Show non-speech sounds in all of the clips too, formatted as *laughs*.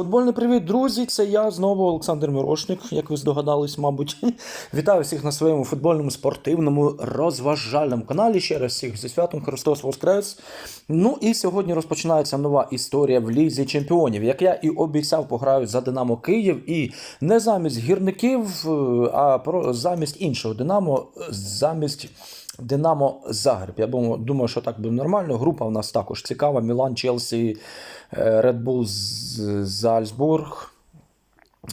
Футбольний привіт, друзі! Це я знову Олександр Мирошник, як ви здогадались, мабуть. *laughs* Вітаю всіх на своєму футбольному спортивному розважальному каналі. Ще раз всіх зі святом Христос Воскрес. Ну і сьогодні розпочинається нова історія в Лізі Чемпіонів. Як я і обіцяв, пограю за Динамо Київ і не замість гірників, е, а замість іншого Динамо, замість. Динамо Загреб. Я думаю, що так буде нормально. Група в нас також цікава. Мілан, Челсі, е, Red Bull Зальцбург.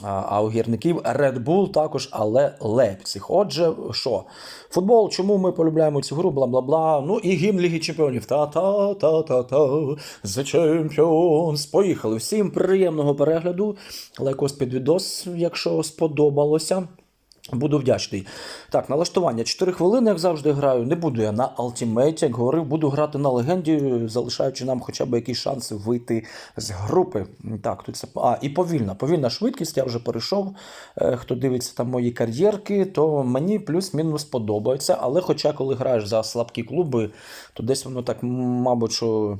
А у гірників Red Bull також, але Лейпциг. Отже, що? Футбол, чому ми полюбляємо цю гру, бла бла бла. Ну і гімн Ліги Чемпіонів. Та-та-та-та-та. The Champions. Поїхали. Всім приємного перегляду. Лайкос під відос, якщо сподобалося. Буду вдячний. Так, налаштування 4 хвилини, як завжди, граю. Не буду я на алтімейті, як говорив, буду грати на легенді, залишаючи нам хоча б якісь шанси вийти з групи. Так, тут це. А, і повільна. Повільна швидкість, я вже перейшов. Е, Хто дивиться там мої кар'єрки, то мені плюс-мінус подобається. Але хоча, коли граєш за слабкі клуби, то десь воно так, мабуть, що.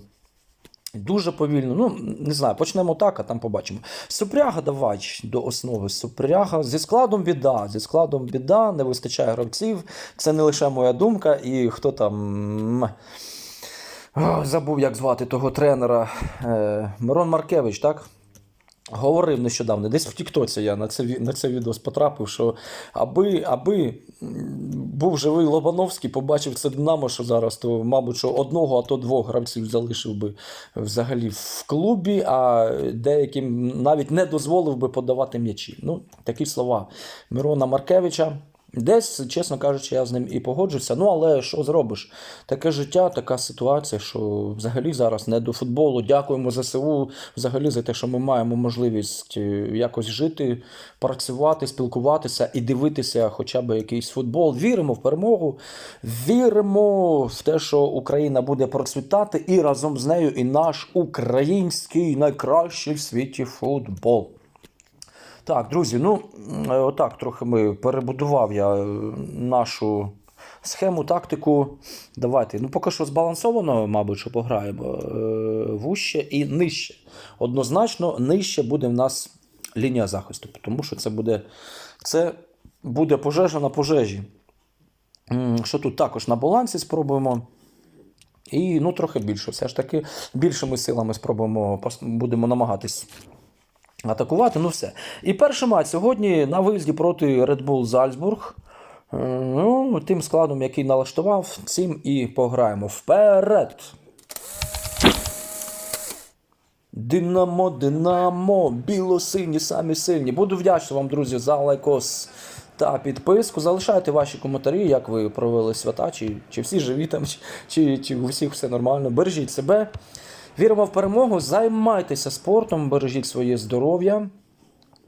Дуже повільно. Ну, не знаю, почнемо так, а там побачимо. Супряга давай до основи. Супряга зі складом біда. Зі складом біда, не вистачає гравців. Це не лише моя думка. І хто там. Забув, як звати того тренера. Е, Мирон Маркевич, так? Говорив нещодавно, десь в Тіктоці я на це, на це відео потрапив, що аби, аби був живий Лобановський, побачив це Динамо, що зараз, то, мабуть, що одного, а то двох гравців залишив би взагалі в клубі, а деяким навіть не дозволив би подавати м'ячі. Ну, такі слова Мирона Маркевича. Десь, чесно кажучи, я з ним і погоджуся. Ну, але що зробиш? Таке життя, така ситуація, що взагалі зараз не до футболу. Дякуємо ЗСУ взагалі за те, що ми маємо можливість е, якось жити, працювати, спілкуватися і дивитися хоча б якийсь футбол. Віримо в перемогу, віримо в те, що Україна буде процвітати, і разом з нею і наш український найкращий в світі футбол. Так, друзі, ну е, отак трохи ми перебудував я е, нашу схему, тактику. Давайте. Ну, поки що збалансовано, мабуть, що пограємо е, вуще і нижче. Однозначно, нижче буде в нас лінія захисту, тому що це буде, це буде пожежа на пожежі. Що тут також на балансі спробуємо. І ну, трохи більше. Все ж таки, більшими силами спробуємо, будемо намагатись атакувати. Ну все. І перший матч сьогодні на виїзді проти Red Bull Зальцбург. Е, Ну, тим складом, який налаштував, цим і пограємо. Вперед! Динамо, Динамо, білосині, самі сильні. Буду вдячний вам, друзі, за лайкос та підписку. Залишайте ваші коментарі, як ви провели свята, чи, чи всі живі там, чи, чи, чи у всіх все нормально. Бережіть себе. Віримо в перемогу, займайтеся спортом, бережіть своє здоров'я.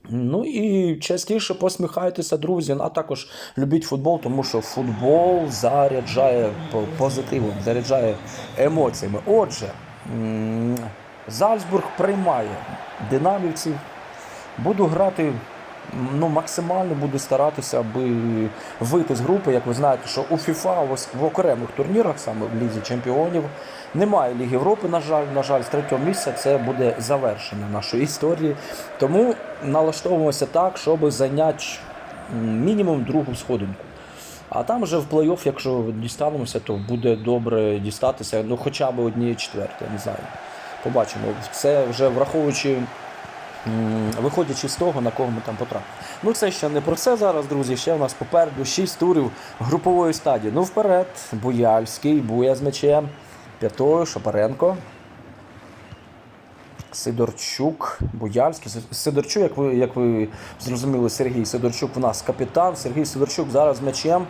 Ну і частіше посміхайтеся, друзі, а також любіть футбол, тому що футбол заряджає по- позитивом, заряджає емоціями. Отже, Зальцбург приймає динамівців. Буду грати ну, максимально буду старатися, аби вийти з групи. Як ви знаєте, що у FIFA в окремих турнірах, саме в Лізі Чемпіонів, немає Ліги Європи, на жаль, на жаль, з третього місця це буде завершення нашої історії. Тому налаштовуємося так, щоб зайняти мінімум другу сходинку. А там вже в плей-офф, якщо дістанемося, то буде добре дістатися, ну хоча б однієї четвертої, не знаю. Побачимо. Це вже враховуючи Виходячи з того, на кого ми там потрапимо. Ну, це ще не про це зараз, друзі. Ще в нас попереду 6 турів групової стадії. Ну, вперед, Буяльський, Буя з м'ячем, П'ятою, Шапаренко. Сидорчук, Буяльський. Сидорчук, як ви, як ви зрозуміли, Сергій Сидорчук у нас капітан. Сергій Сидорчук зараз м'ячем.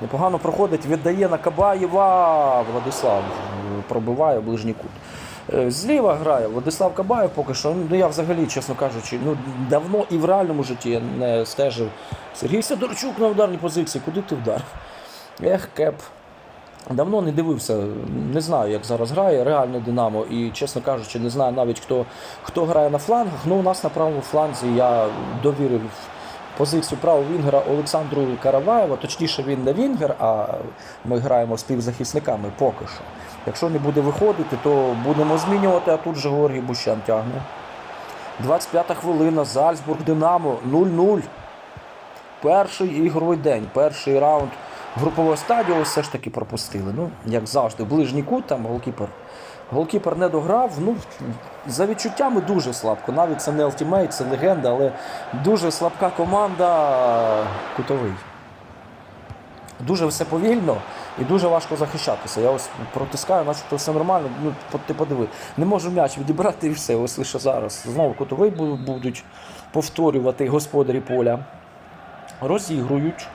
Непогано проходить, віддає на Кабаєва. Владислав е, пробиває ближній кут. Е, Зліва грає Владислав Кабаєв поки що. Ну я взагалі, чесно кажучи, ну давно і в реальному житті не стежив. Сергій Сидорчук на ударній позиції. Куди ти вдарив? Ех, кеп. Давно не дивився, не знаю, як зараз грає реальне Динамо. І, чесно кажучи, не знаю навіть хто, хто грає на флангах. Ну, у нас на правому фланзі я довірив позицію правого вінгера Олександру Караваєва. Точніше, він не вінгер, а ми граємо співзахисниками поки що. Якщо не буде виходити, то будемо змінювати, а тут же Георгій Бущан тягне. 25-та хвилина. Зальцбург Динамо 0-0. Перший ігровий день, перший раунд групового стадіо все ж таки пропустили. Ну, як завжди, ближній кут там голкіпер. Голкіпер не дограв. Ну, за відчуттями дуже слабко. Навіть це не ультимейт, це легенда, але дуже слабка команда кутовий. Дуже все повільно і дуже важко захищатися. Я ось протискаю, начебто все нормально. Ну, ти подиви. Не можу м'яч відібрати і все. Ось лише зараз. Знову кутовий будуть повторювати господарі поля. Розігрують.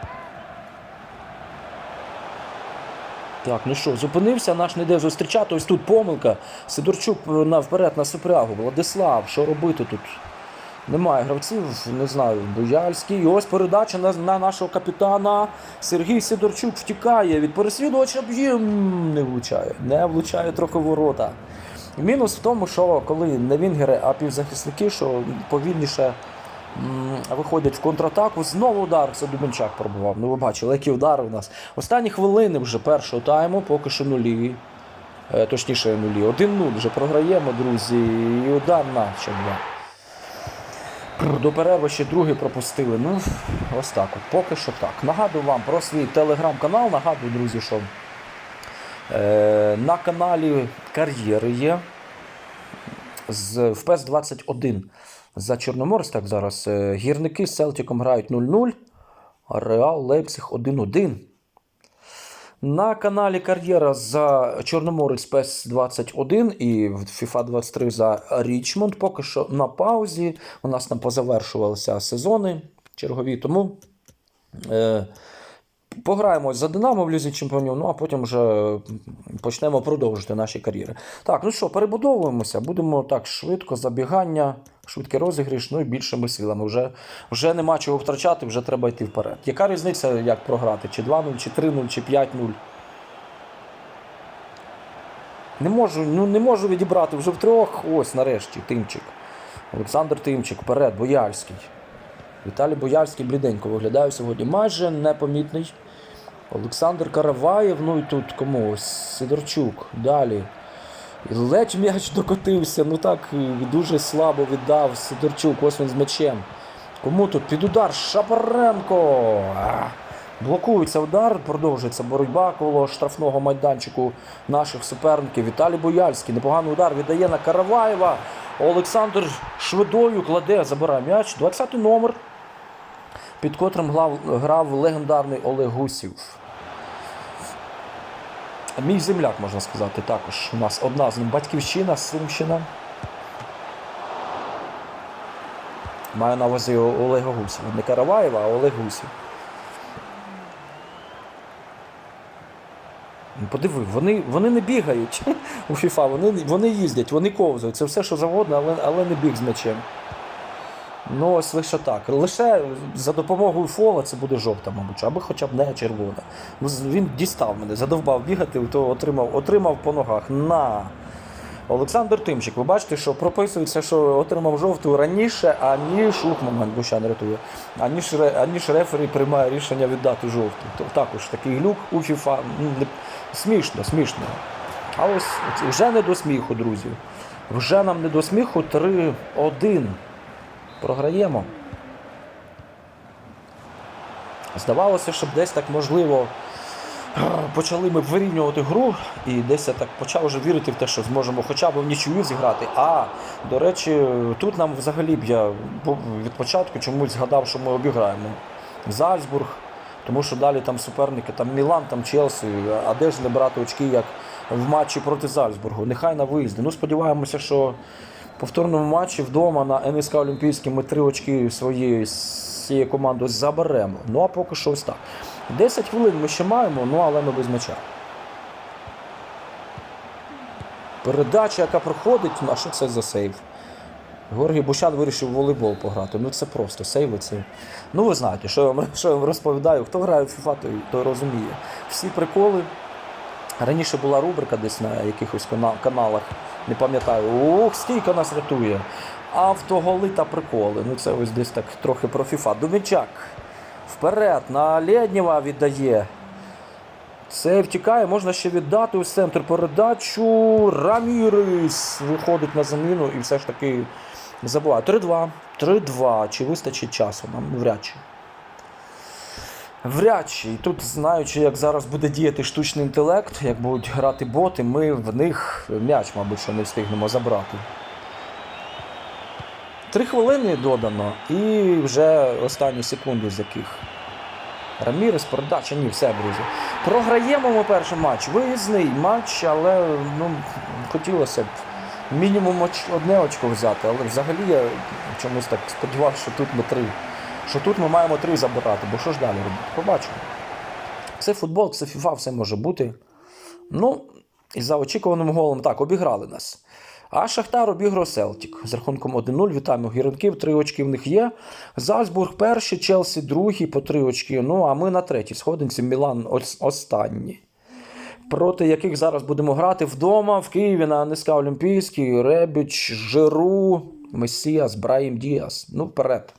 Так, ну що, зупинився, наш не йде зустрічати. Ось тут помилка. Сидорчук е, на, вперед на супрягу. Владислав, що робити тут? Немає гравців, не знаю, Бояльський. І ось передача на, на нашого капітана. Сергій Сидорчук втікає від переслідувача, б'є, м, не влучає. Не влучає трохи ворота. Мінус в тому, що коли не вінгери, а півзахисники, що повільніше виходять в контратаку. Знову удар. Це пробував. Ну ви бачили, які удари у нас. Останні хвилини вже першого тайму, поки що нулі. Е, Точніше, нулі. 1-0 вже програємо, друзі. І удар на два. До перерви ще другий пропустили. Ну, ось так от. Поки що так. Нагадую вам про свій телеграм-канал. Нагадую, друзі, що е, на каналі Кар'єри є. З, в ПЕС 21 за Чорноморськ. Так зараз е, гірники з Селтіком грають 0-0, Реал Лейпциг 1-1. На каналі Кар'єра за Чорноморець ПЕС 21 і FIFA 23 за Річмонд. Поки що на паузі. У нас там позавершувалися сезони чергові. Тому е, пограємо за Динамо в Лізі Чемпіонів, ну а потім вже почнемо продовжити наші кар'єри. Так, ну що, перебудовуємося, будемо так швидко, забігання, швидкий розіграш, ну і більшими силами. Вже, вже нема чого втрачати, вже треба йти вперед. Яка різниця, як програти? Чи 2-0, чи 3-0, чи 5-0? Не можу, ну не можу відібрати вже втрьох. Ось нарешті Тимчик. Олександр Тимчик, вперед, Бояльський. Віталій Боярський бліденько виглядає сьогодні. Майже непомітний. Олександр Караваєв, ну і тут кому? Ось Сидорчук. Далі. Ледь м'яч докотився. Ну так дуже слабо віддав Сидорчук. Ось він з м'ячем. Кому тут? Під удар Шапаренко. Блокується удар, продовжується боротьба коло штрафного майданчику наших суперників. Віталій Бояльський. Непоганий удар віддає на Караваєва. Олександр швидою кладе, забирає м'яч. 20 номер, під котрим грав, грав легендарний Олег Гусів. Мій земляк, можна сказати, також. У нас одна з ним батьківщина, Сумщина. Маю на увазі Олега Гусєва. Не Караваєва, а Олег Гусів. Ну, Подиви, вони, вони не бігають *laughs* у FIFA, вони, вони їздять, вони ковзають. Це все, що завгодно, але, але не біг з м'ячем. Ну, ось лише так. Лише за допомогою фола це буде жовта, мабуть, або хоча б не червона. Він дістав мене, задовбав бігати, то отримав, отримав по ногах. На. Олександр Тимчик, ви бачите, що прописується, що отримав жовту раніше, аніж ух, момент Бущан рятує, аніж, аніж рефері приймає рішення віддати жовту. То також такий глюк у. Ну, Смішно, смішно. А ось вже не до сміху, друзі. Вже нам не до сміху 3-1. Програємо. Здавалося, щоб десь так можливо почали ми вирівнювати гру, і десь я так почав вже вірити в те, що зможемо хоча б в нічию зіграти. А, до речі, тут нам взагалі б я від початку чомусь згадав, що ми обіграємо Зальцбург, тому що далі там суперники, там Мілан, там Челсі, а де ж не брати очки, як в матчі проти Зальцбургу? Нехай на виїзді. Ну, сподіваємося, що повторному матчі вдома на НСК Олімпійській ми три очки своєї цієї команди заберемо. Ну а поки що ось так. 10 хвилин ми ще маємо, ну але ми без м'яча. Передача, яка проходить, ну, а що це за сейв? Георгій Бущан вирішив в волейбол пограти. Ну це просто сейви. Це... Ну ви знаєте, що я вам, що я вам розповідаю. Хто грає в FIFA, той, той розуміє. Всі приколи. Раніше була рубрика десь на якихось каналах, не пам'ятаю. Ух, скільки нас рятує. Автоголи та приколи. Ну це ось десь так трохи про FIFA. Думічак. Вперед на Лєднєва віддає. Це втікає, можна ще віддати у центр передачу. Рамірис виходить на заміну і все ж таки Не забуваю. 3-2. 3-2. Чи вистачить часу нам? Вряд чи. Вряд чи. І тут, знаючи, як зараз буде діяти штучний інтелект, як будуть грати боти, ми в них м'яч, мабуть, що не встигнемо забрати. Три хвилини додано, і вже останні секунди з яких. Рамірес, передача, ні, все, друзі. Програємо ми перший матч. Виїзний матч, але ну, хотілося б мінімум одне очко взяти. Але взагалі я чомусь так сподівався, що тут ми три. Що тут ми маємо три забирати, бо що ж далі робити? Побачимо. Це футбол, це FIFA, все може бути. Ну, і за очікуваним голом так, обіграли нас. А Шахтар обіграв Селтік з рахунком 1-0. Вітаємо гірників. Три очки в них є. Зальцбург перший, Челсі другий по три очки. Ну, а ми на третій сходинці. Мілан ос- останній. Проти яких зараз будемо грати вдома в Києві на НСК Олімпійський, Ребіч, Жиру, Месіас, Браїм Діас. Ну, вперед.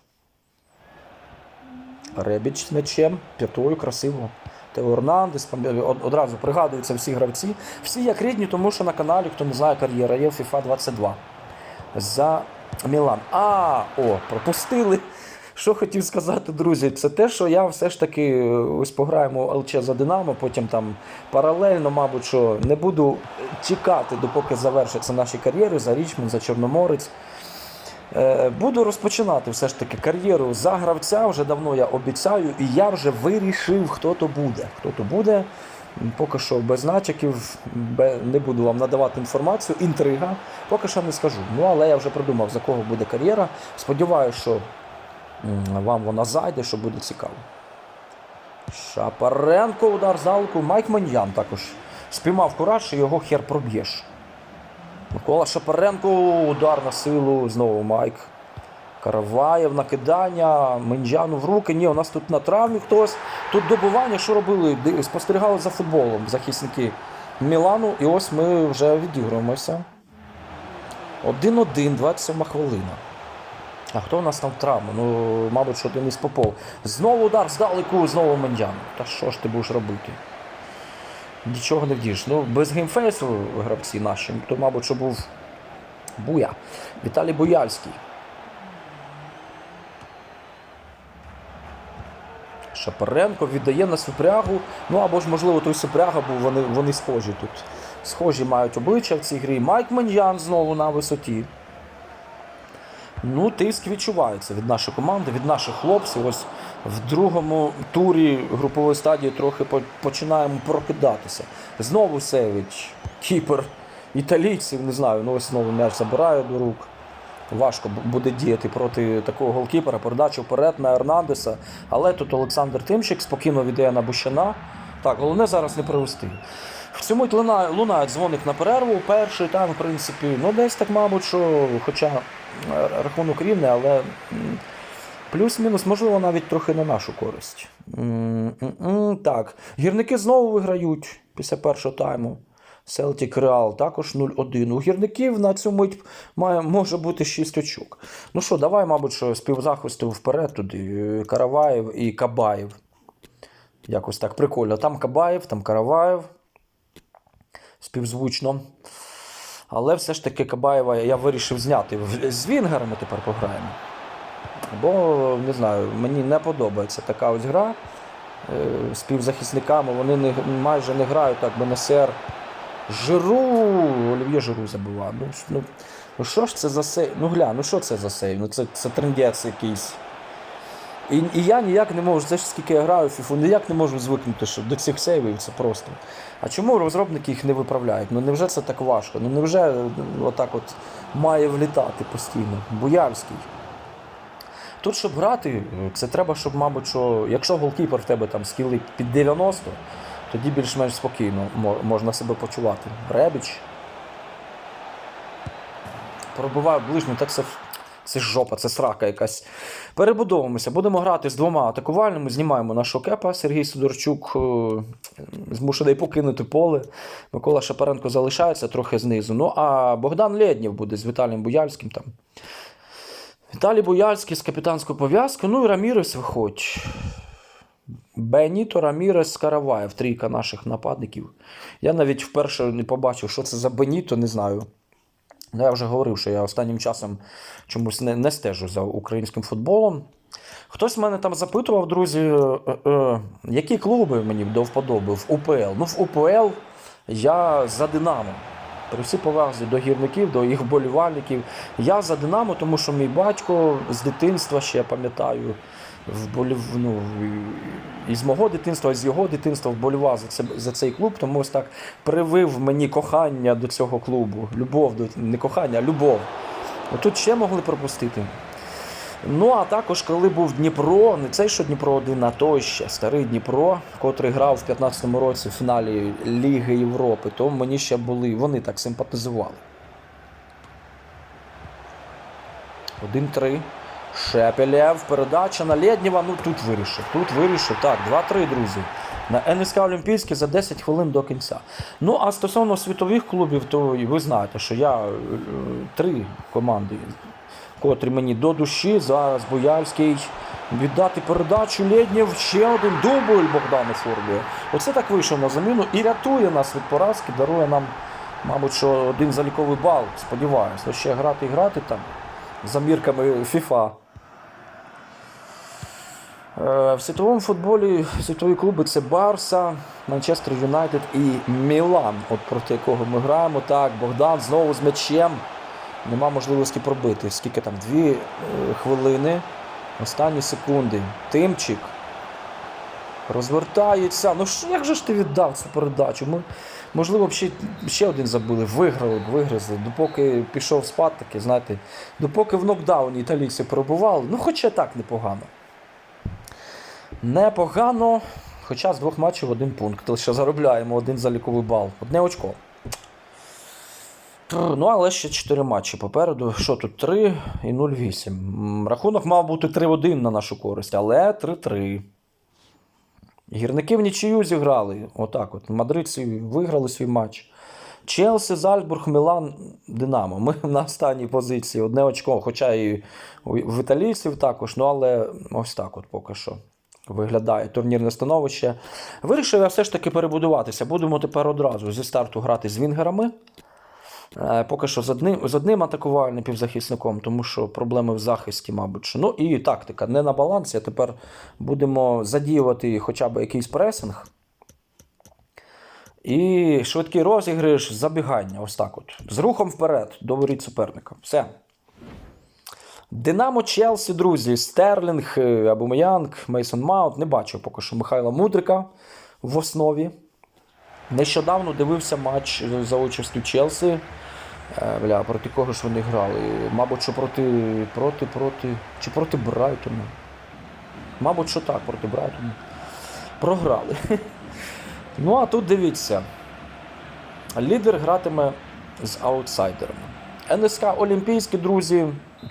Ребіч з м'ячем, п'ятою, красиво. Тео Ернандес, пам- од- одразу пригадуються всі гравці. Всі як рідні, тому що на каналі, хто не знає, кар'єра є FIFA 22. За Мілан. А, о, пропустили. Що хотів сказати, друзі, це те, що я все ж таки е, ось пограємо ЛЧ за Динамо, потім там паралельно, мабуть, що не буду чекати, допоки завершаться наші кар'єри за Річмонд, за Чорноморець. Е, Буду розпочинати все ж таки кар'єру за гравця. Вже давно я обіцяю, і я вже вирішив, хто то буде. Хто то буде. Поки що без натяків, не буду вам надавати інформацію. Інтрига, поки що не скажу. Ну, але я вже придумав, за кого буде кар'єра. Сподіваюся, що вам вона зайде, що буде цікаво. Шапаренко, удар залку. Майк Маньян також спіймав кураж, що його хер проб'єш. Микола Шапаренко, удар на силу, знову Майк. Караваєв, накидання, Менджану в руки. Ні, у нас тут на травмі хтось. Тут добування, що робили? Спостерігали за футболом захисники Мілану. І ось ми вже відігруємося. 1-1, 27 хвилина. А хто у нас там травма? Ну, мабуть, що Денис Попов. Знову удар здалеку, знову Менджану. Та що ж ти будеш робити? Нічого не вдієш. Ну, без геймфейсу гравці наші, то, мабуть, що був Буя. Віталій Буяльський. Шапаренко віддає на супрягу. Ну або ж, можливо, той супряга був, вони, вони схожі тут. Схожі мають обличчя в цій грі. Майк Маньян знову на висоті. Ну, тиск відчувається від нашої команди, від наших хлопців. Ось в другому турі групової стадії трохи починаємо прокидатися. Знову Севич, кіпер італійців, не знаю, ну ось знову м'яч забирає до рук. Важко буде діяти проти такого голкіпера. Передача вперед на Ернандеса. Але тут Олександр Тимчик спокійно віддає на Бущана. Так, головне зараз не привести. В цьому мить лунає, дзвоник на перерву. Перший тайм, в принципі, ну десь так, мабуть, що, хоча рахунок рівний, але плюс-мінус, можливо, навіть трохи на нашу користь. Так, гірники знову виграють після першого тайму. Селтік Реал також 0-1. У гірників на цю мить має, може бути 6 очок. Ну що, давай, мабуть, що співзахисту вперед туди. Караваєв і Кабаєв. Якось так прикольно. Там Кабаєв, там Караваєв. Співзвучно. Але все ж таки Кабаєва я вирішив зняти. З Вінгерами тепер пограємо. Бо, не знаю, мені не подобається така ось гра. Е, з півзахисниками вони не, майже не грають так, БНСР. Жиру, Олів'є Жиру забивав. Ну, ну, ну що ж це за сейв? Ну гля, ну що це за сейв? Ну це, це трендець якийсь. І, і я ніяк не можу, це ж скільки я граю в FIFA, ніяк не можу звикнути що до цих сейвів це просто. А чому розробники їх не виправляють? Ну невже це так важко? Ну невже ну, отак от має влітати постійно? Буявський. Тут, щоб грати, це треба, щоб, мабуть, що якщо голкіпер в тебе там скіли під 90, тоді більш-менш спокійно можна себе почувати. Ребіч. Пробиває ближню, так це, це ж жопа, це срака якась. Перебудовуємося. Будемо грати з двома атакувальними. Знімаємо нашого кепа. Сергій Сидорчук е, змушений покинути поле. Микола Шапаренко залишається трохи знизу. Ну а Богдан Лєднєв буде з Віталієм Буяльським там. Віталій Буяльський з капітанською пов'язкою. Ну і Рамірес виходь. Беніто Рамірес Караваєв, трійка наших нападників. Я навіть вперше не побачив, що це за Беніто, не знаю. Ну, я вже говорив, що я останнім часом чомусь не, не стежу за українським футболом. Хтось мене там запитував, друзі, е, е, які клуби мені до вподоби в УПЛ. Ну, в УПЛ я за Динамо. При всій повазі до гірників, до їх вболівальників. Я за Динамо, тому що мій батько з дитинства ще пам'ятаю, вболів, ну, і з мого дитинства, з його дитинства вболівав за, це, за цей клуб, тому ось так привив мені кохання до цього клубу. Любов до не кохання, а любов. Отут ще могли пропустити. Ну, а також, коли був Дніпро, не цей, що Дніпро 1, а той ще старий Дніпро, котрий грав в 15-му році в фіналі Ліги Європи, то мені ще були, вони так симпатизували. 1-3. Шепелєв, передача на Лєднєва. Ну тут вирішив. Тут вирішив. Так, 2-3, друзі. На НСК Олімпійський за 10 хвилин до кінця. Ну, а стосовно світових клубів, то ви знаєте, що я е, три команди, котрі мені до душі. Зараз Бояльський. Віддати передачу Лєднєв. Ще один дубль Богдану Форбію. Оце так вийшов на заміну і рятує нас від поразки, дарує нам, мабуть, що один заліковий бал. Сподіваюся. Ще грати і грати там за мірками FIFA. Е, В світовому футболі світові клуби це Барса, Манчестер Юнайтед і Мілан, от проти якого ми граємо. Так, Богдан знову з м'ячем. Нема можливості пробити. Скільки там? Дві е, хвилини. Останні секунди. Тимчик. Розвертається. Ну як же ж ти віддав цю передачу? Ми, можливо, ще, ще один забили, виграли б, вигризли. Допоки пішов спад таки, знаєте, допоки в нокдауні італійці перебували, ну хоча так непогано. Непогано, хоча з двох матчів один пункт. Лише заробляємо один заліковий бал. Одне очко. Ну, але ще 4 матчі попереду. Що тут 3 і 0-8. Рахунок мав бути 3-1 на нашу користь, але 3-3. Гірники в нічию зіграли. Отак от. Мадридці виграли свій матч. Челсі, Зальцбург, Мілан, Динамо. Ми на останній позиції одне очко, хоча і в італійців також, ну але ось так от поки що виглядає турнірне становище. Вирішив я все ж таки перебудуватися. Будемо тепер одразу зі старту грати з вінгерами. Е, Поки що з одним, з одним атакувальним півзахисником, тому що проблеми в захисті, мабуть. Ну і тактика не на балансі. Тепер будемо задіювати хоча б якийсь пресинг. І швидкий розіграш, забігання. Ось так от. З рухом вперед до суперника. Все. Динамо Челсі, друзі, Стерлінг, е, Абумеянг, Мейсон Маунт. Не бачив поки що Михайла Мудрика в основі. Нещодавно дивився матч за участю Челсі. Е, Бля, проти кого ж вони грали? Мабуть, що проти, проти, проти. Чи проти Брайтона? Мабуть, що так, проти Брайтона. Програли. *laughs* Ну, а тут дивіться. Лідер гратиме з аутсайдерами. НСК Олімпійські, друзі,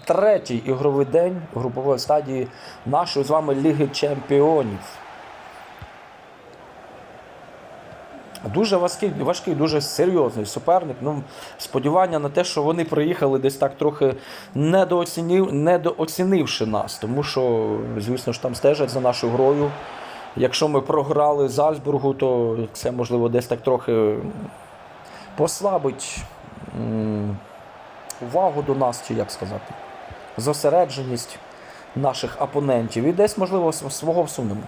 третій ігровий день групової стадії нашої з вами Ліги Чемпіонів. Дуже важкий, важкий, дуже серйозний суперник. Ну, сподівання на те, що вони приїхали десь так трохи недооцінив, недооцінивши нас, тому що, звісно ж, там стежать за нашою грою. Якщо ми програли Зальцбургу, то це можливо десь так трохи послабить увагу до нас, чи як сказати, зосередженість наших опонентів. І десь, можливо, свого всунемо.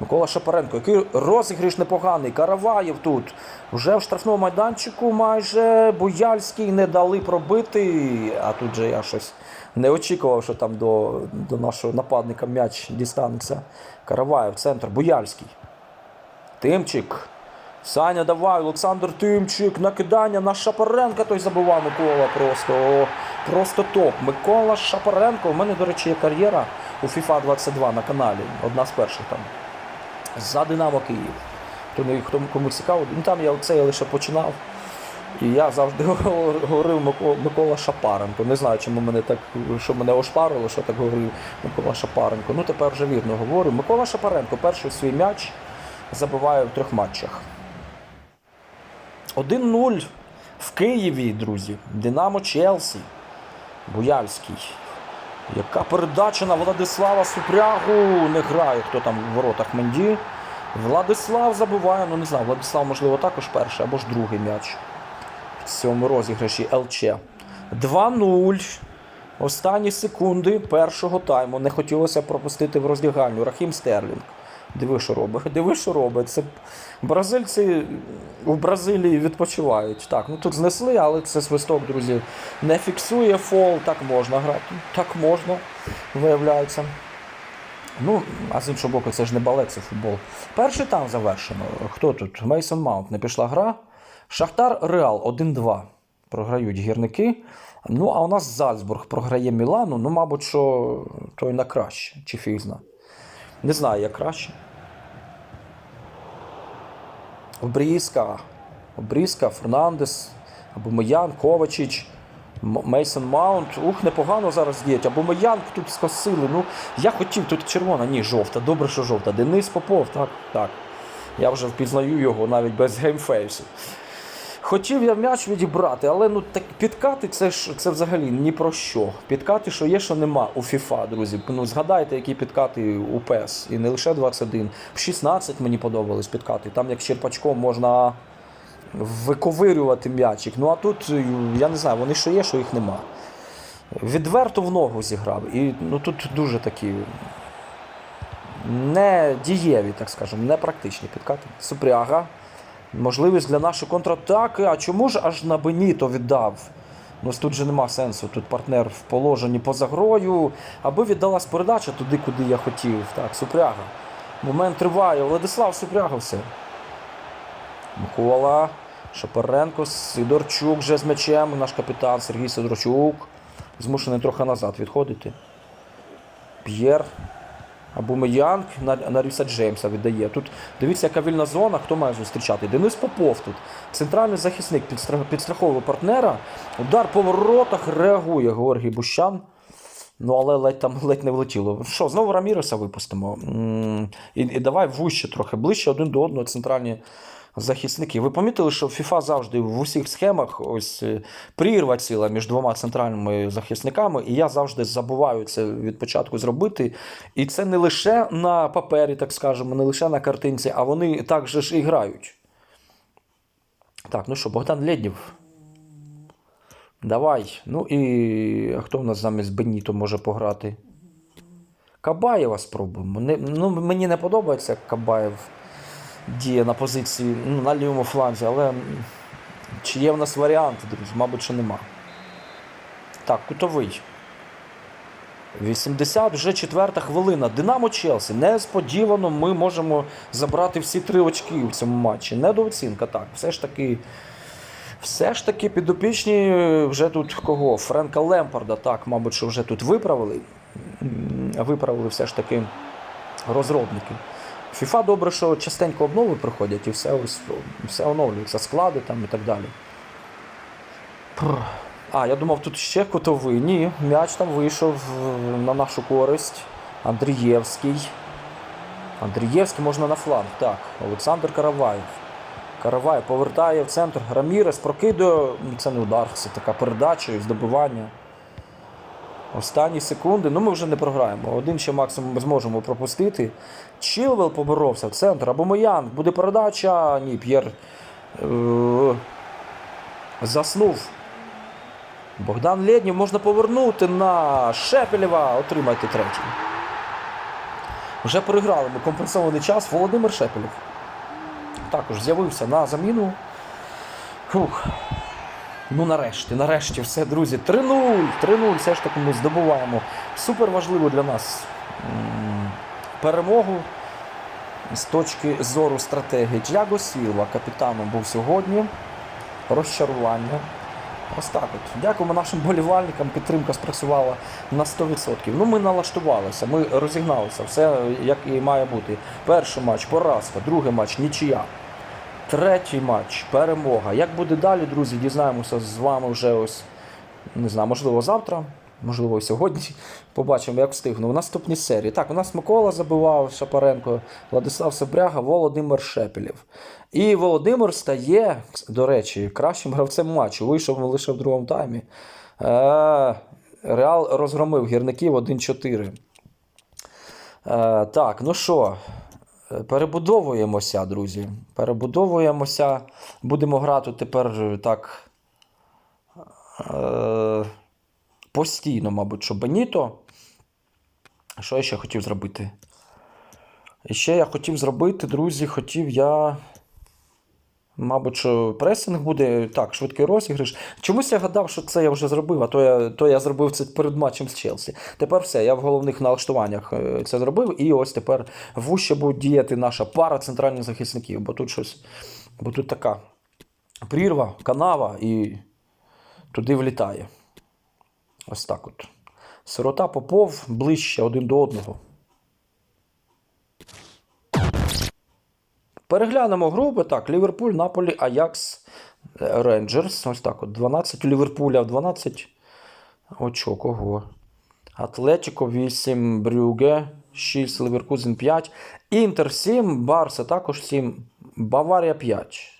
Микола Шапаренко, який розіграш непоганий, Караваєв тут. Вже в штрафному майданчику майже Бояльський не дали пробити. А тут же я щось не очікував, що там до, до нашого нападника м'яч дістанеться. Караваєв, центр, Бояльський. Тимчик. Саня, давай, Олександр Тимчик, накидання на Шапаренка, той забував Микола просто. О, просто топ. Микола Шапаренко. У мене, до речі, є кар'єра у FIFA 22 на каналі. Одна з перших там. За Динамо Київ. Хто не кому цікаво, ну там я оце я лише починав. І я завжди *laughs* говорив Микола Шапаренко. Не знаю, чому мене так, що мене ошпарило, що так говорив Микола Шапаренко. Ну тепер вже вірно говорю. Микола Шапаренко перший свій м'яч забиває в трьох матчах. 1-0 в Києві, друзі. Динамо Челсі. Буяльський. Яка передача на Владислава Супрягу. Не грає, хто там в воротах Менді. Владислав забиває, ну не знаю, Владислав, можливо, також перший або ж другий м'яч. В цьому розіграші ЛЧ. 2-0. Останні секунди першого тайму. Не хотілося пропустити в роздягальню. Рахім Стерлінг. Диви, що робить. Диви, що робить. Це бразильці в Бразилії відпочивають. Так, ну тут знесли, але це свисток, друзі, не фіксує фол. Так можна грати. Так можна, виявляється. Ну, а з іншого боку, це ж не балет, це футбол. Перший тайм завершено. Хто тут? Мейсон Маунт не пішла гра. Шахтар Реал 1-2. Програють гірники. Ну, а у нас Зальцбург програє Мілану. Ну, мабуть, що той на краще, чи фіг зна. Не знаю, як краще. Обрізка. Обрізка, Фернандес, Абумеян, Ковачич, Мейсон Маунт. Ух, непогано зараз діють. Або Абумеян тут скосили. Ну, я хотів тут червона, ні, жовта. Добре, що жовта. Денис Попов, так, так. Я вже впізнаю його навіть без геймфейсу. Хотів я м'яч відібрати, але ну так підкати це ж це взагалі ні про що. Підкати, що є, що нема у FIFA, друзі. Ну згадайте, які підкати у PES. І не лише 21. В 16 мені подобались підкати. Там як черпачком можна виковирювати м'ячик. Ну а тут е, я не знаю, вони що є, що їх нема. Відверто в ногу зіграв. І ну тут дуже такі не дієві, так скажемо, не практичні підкати. Супряга. Можливість для нашої контратаки. А чому ж аж на Беніто віддав? Ну, тут же нема сенсу. Тут партнер в положенні поза грою. Аби віддалась передача туди, куди я хотів. Так, Супряга. Момент триває. Владислав Супряга все. Микола. Шапаренко, Сидорчук вже з м'ячем. Наш капітан Сергій Сидорчук. Змушений трохи назад відходити. П'єр. Абумеянг на, на Ріса Джеймса віддає. Тут дивіться, яка вільна зона, хто має зустрічати. Денис Попов тут. Центральний захисник підстра- підстраховує партнера. Удар по воротах реагує Георгій Бущан. Ну, але ледь там ледь не влетіло. Що, знову Раміреса випустимо. І, і давай вище трохи, ближче один до одного центральні захисники. Ви помітили, що FIFA завжди в усіх схемах ось е, прірва ціла між двома центральними захисниками, і я завжди забуваю це від початку зробити. І це не лише на папері, так скажемо, не лише на картинці, а вони так же ж і грають. Так, ну що, Богдан Лєднєв. Давай. Ну і хто в нас замість Беніто може пограти? Кабаєва спробуємо. Не, ну, мені не подобається, як Кабаєв діє на позиції ну, на лівому фланзі, але чи є в нас варіанти, друзі? Мабуть, що нема. Так, кутовий. 80 вже четверта хвилина. Динамо Челсі. Несподівано ми можемо забрати всі три очки в цьому матчі. Недооцінка, так. Все ж таки. Все ж таки підопічні вже тут кого? Френка Лемпарда, так, мабуть, що вже тут виправили. Виправили все ж таки розробники. FIFA добре, що частенько обнови проходять і все, ось, все оновлюється, склади там і так далі. Пр. А, я думав, тут ще котовий. Ні, м'яч там вийшов е, на нашу користь. Андрієвський. Андрієвський можна на фланг. Так, Олександр Караваєв. Караваєв повертає в центр. Рамірес прокидує. Це не удар, це така передача і здобування. Останні секунди. Ну ми вже не програємо. Один ще максимум зможемо пропустити. Чилвел поборовся в центр. Або Моян. Буде передача. Ні, П'єр е- заснув. Богдан Лєднів можна повернути на Шепелєва. Отримайте третій. Вже переграли ми компенсований час. Володимир Шепелєв. Також з'явився на заміну. Фух. Ну, нарешті, нарешті, все, друзі. 3-0. 3-0. Все ж таки ми здобуваємо супер важливу для нас перемогу з точки зору стратегії. Джаго Сілва капітаном був сьогодні. Розчарування. Ось так от. Дякуємо нашим болівальникам. Підтримка спрацювала на 100%. Ну, ми налаштувалися, ми розігналися. Все як і має бути. Перший матч поразка, другий матч нічия. Третій матч перемога. Як буде далі, друзі, дізнаємося з вами вже ось, не знаю, можливо, завтра, можливо, сьогодні. *laughs* Побачимо, як встигну. В наступній серії. Так, у нас Микола забивав Шапаренко, Владислав Собряга, Володимир Шепелєв. І Володимир стає, до речі, кращим гравцем матчу. Вийшов лише в другому таймі. Е, Реал розгромив гірників 1-4. Е, так, ну що, перебудовуємося, друзі. Перебудовуємося. Будемо грати тепер е, так. Е, постійно, мабуть, що Беніто. Що я ще хотів зробити? І ще я хотів зробити, друзі, хотів я. Мабуть, що пресинг буде так, швидкий розіграш. Чомусь я гадав, що це я вже зробив, а то я, то я зробив це перед матчем з Челсі. Тепер все, я в головних налаштуваннях е, це зробив, і ось тепер вуще буде діяти наша пара центральних захисників, бо тут щось, бо тут така прірва, канава і туди влітає. Ось так от. Сирота Попов ближче один до одного. Переглянемо групи. Так, Ліверпуль, Наполі, Аякс, Рейнджерс. Ось так от. 12 у Ліверпуля, 12 очок. Ого. Атлетіко 8, Брюге, 6, Ліверкузен 5, Інтер 7, Барса також 7, Баварія 5.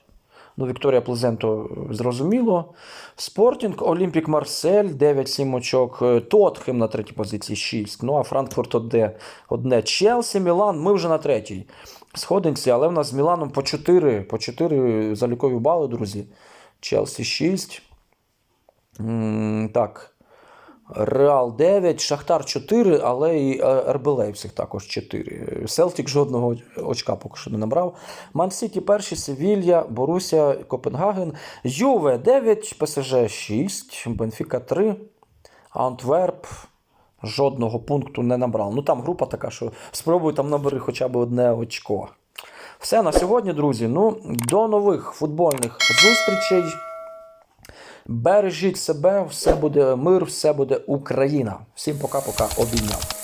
Ну, Вікторія Плезенто зрозуміло. Спортінг, Олімпік Марсель 9-7 очок. Е, Тотхем на третій позиції 6. Ну а Франкфурт одне. Челсі, Мілан. Ми вже на третій сходинці, але в нас з Міланом по 4, по 4 залікові бали, друзі. Челсі 6. М, Так. Реал 9, Шахтар 4, але і е, РБ Лейпциг також 4. Селтік жодного очка поки що не набрав. Ман-Сіті перші, Севілья, Боруся, Копенгаген, Юве 9, ПСЖ 6, Бенфіка 3, Антверп жодного пункту не набрав. Ну там група така, що спробуй там набери хоча б одне очко. Все на сьогодні, друзі. Ну, до нових футбольних зустрічей. Бережіть себе, все буде мир, все буде Україна. Всім пока-пока обійняв.